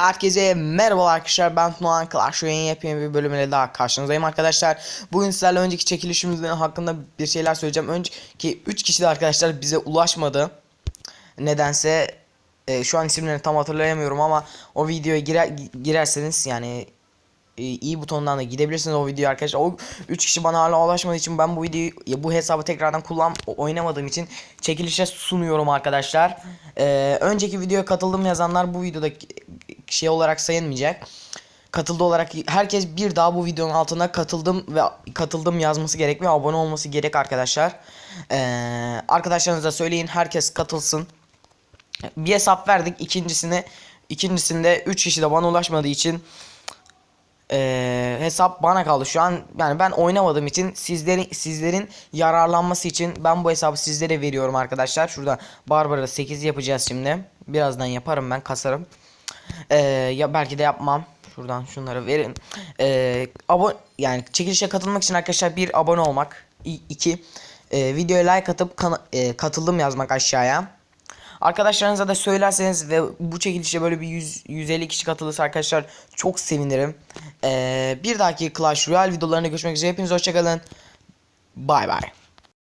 Herkese merhaba arkadaşlar ben Tuğan Clash Royale'in yepyeni bir bölümüyle daha karşınızdayım arkadaşlar. Bugün sizlerle önceki çekilişimizin hakkında bir şeyler söyleyeceğim. Önceki 3 kişi de arkadaşlar bize ulaşmadı. Nedense e, şu an isimlerini tam hatırlayamıyorum ama o videoya girer, girerseniz yani e, iyi butonundan da gidebilirsiniz o videoyu arkadaşlar. O 3 kişi bana hala ulaşmadığı için ben bu videoyu bu hesabı tekrardan kullan oynamadığım için çekilişe sunuyorum arkadaşlar. E, önceki videoya katıldım yazanlar bu videoda şey olarak sayılmayacak. Katıldı olarak herkes bir daha bu videonun altına katıldım ve katıldım yazması gerek abone olması gerek arkadaşlar. Ee, arkadaşlarınıza söyleyin herkes katılsın. Bir hesap verdik ikincisini ikincisinde 3 kişi de bana ulaşmadığı için ee, hesap bana kaldı şu an yani ben oynamadığım için sizlerin sizlerin yararlanması için ben bu hesabı sizlere veriyorum arkadaşlar şurada Barbara 8 yapacağız şimdi birazdan yaparım ben kasarım ee, ya belki de yapmam şuradan şunları verin ee, abone yani çekilişe katılmak için arkadaşlar bir abone olmak iki e, videoya like atıp e, katıldım yazmak aşağıya Arkadaşlarınıza da söylerseniz ve bu çekilişe böyle bir 100 150 kişi katılırsa arkadaşlar çok sevinirim. Ee, bir dahaki Clash Royale videolarında görüşmek üzere. Hepiniz hoşçakalın. Bay bay.